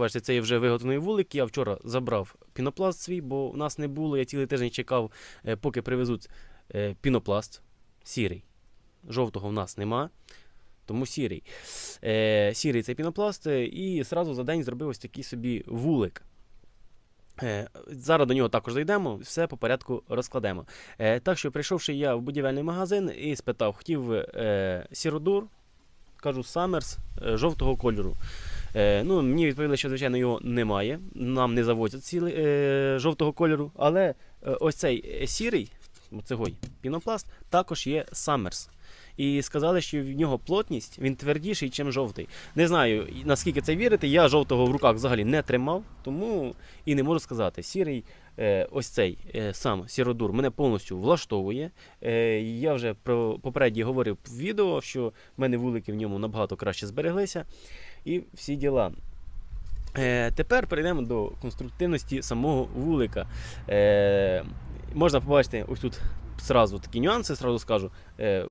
бачите, це є вже виготовлений вулик. Я вчора забрав пінопласт свій, бо у нас не було. Я цілий тиждень чекав, е, поки привезуть е, пінопласт сірий. Жовтого в нас нема. Тому сірий. Е, сірий це пінопласт, і зразу за день зробив ось такий собі вулик. Зараз до нього також зайдемо, все по порядку розкладемо. Так що, прийшовши я в будівельний магазин і спитав, хотів сіродур, кажу, Саммерс е, жовтого кольору. Е, ну, мені відповіли, що звичайно його немає. Нам не завозять ціли, е, жовтого кольору, але е, ось цей сірий, оцегой пінопласт, також є Summers. І сказали, що в нього плотність він твердіший, ніж жовтий. Не знаю, наскільки це вірити. Я жовтого в руках взагалі не тримав, тому і не можу сказати. Сірий, е, ось цей е, сам сіродур мене повністю влаштовує. Е, я вже про попередньо говорив в відео, що в мене вулики в ньому набагато краще збереглися. І всі діла. Тепер перейдемо до конструктивності самого вулика. Можна побачити ось тут сразу такі нюанси, сразу скажу. Е,